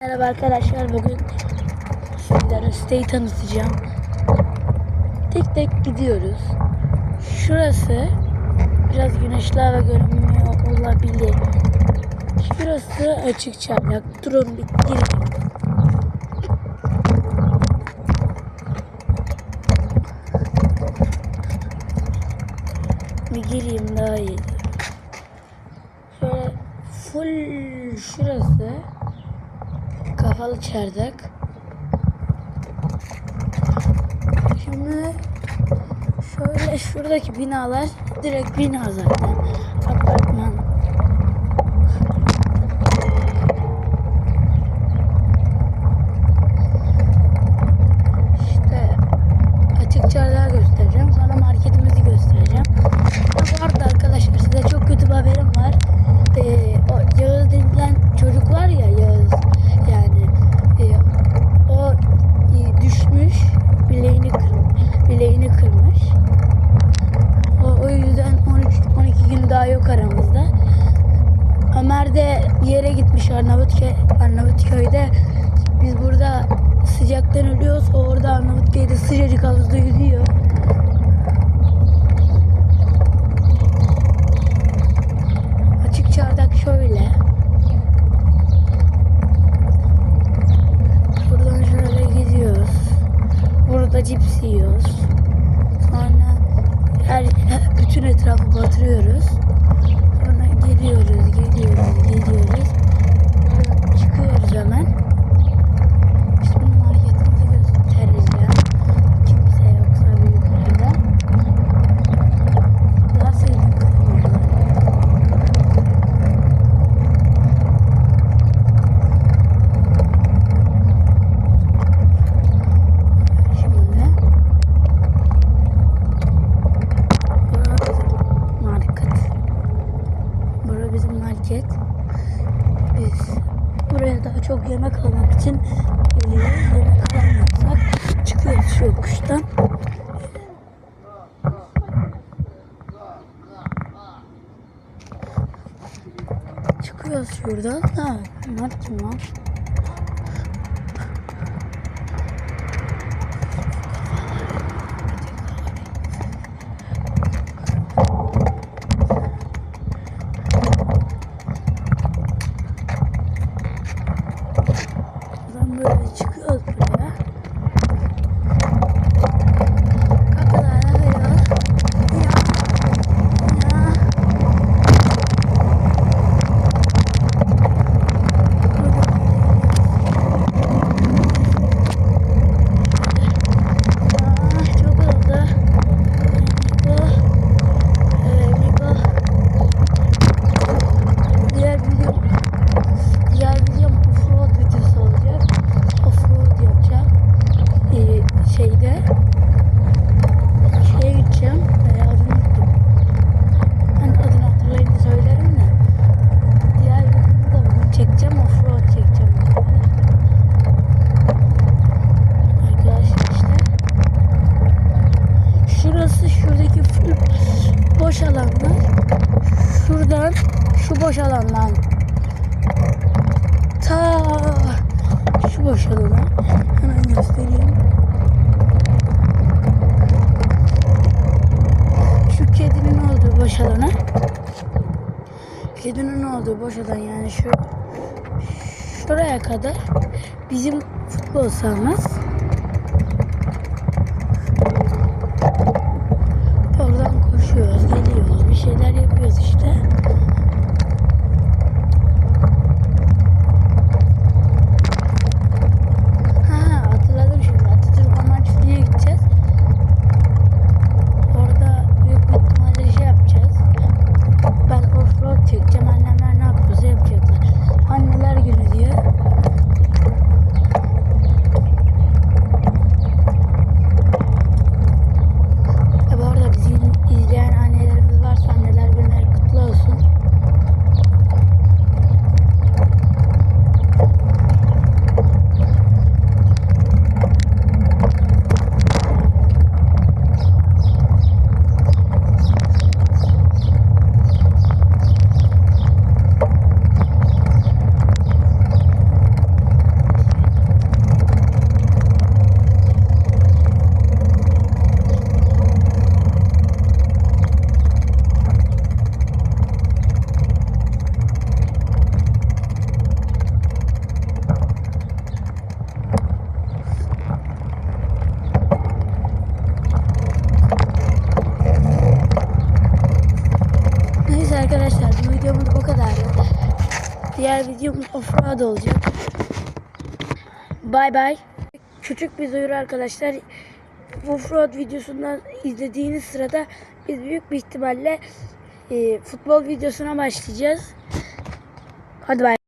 Merhaba arkadaşlar bugün sizlere siteyi tanıtacağım. Tek tek gidiyoruz. Şurası biraz güneşli hava görünmüyor olabilir. Şurası açık çaylak. Durun bir girelim. Bir gireyim daha iyi. Şöyle full şurası kafalı çardak. Şimdi şöyle şuradaki binalar direkt bina zaten. Yere gitmiş Arnavutköy, Arnavutköy'de. Biz burada sıcaktan ölüyoruz. O orada Arnavutköy'de sıcacık havuzda yüzüyor. Açık çardak şöyle. Buradan şöyle gidiyoruz. Burada cips yiyoruz. Sonra her, bütün etrafı batırıyoruz. Sonra geliyoruz, geliyoruz, geliyoruz. Buradan çıkıyoruz hemen. Şimdi marketimizi göstereceğim. Kimse yoksa büyüklerde. Daha sevdiğim kısımlar. Şimdi Bura bizim market. Bura bizim market. Biz buraya daha çok yemek almak için geliyoruz. Yemek alamıyorsak çıkıyoruz şu yokuştan. Çıkıyoruz şuradan. Ha, bunlar kim lan? Boş alanlar. Şuradan şu boş alandan ta şu boş alana hemen göstereyim. Şu kedinin olduğu boş alana kedinin olduğu boş alan yani şu şuraya kadar bizim futbol sahamız. Arkadaşlar bu videomuz bu kadardı. Diğer videomuz offroad olacak. Bay bay. Küçük bir duyuru arkadaşlar. Offroad videosundan izlediğiniz sırada biz büyük bir ihtimalle e, futbol videosuna başlayacağız. Hadi bay.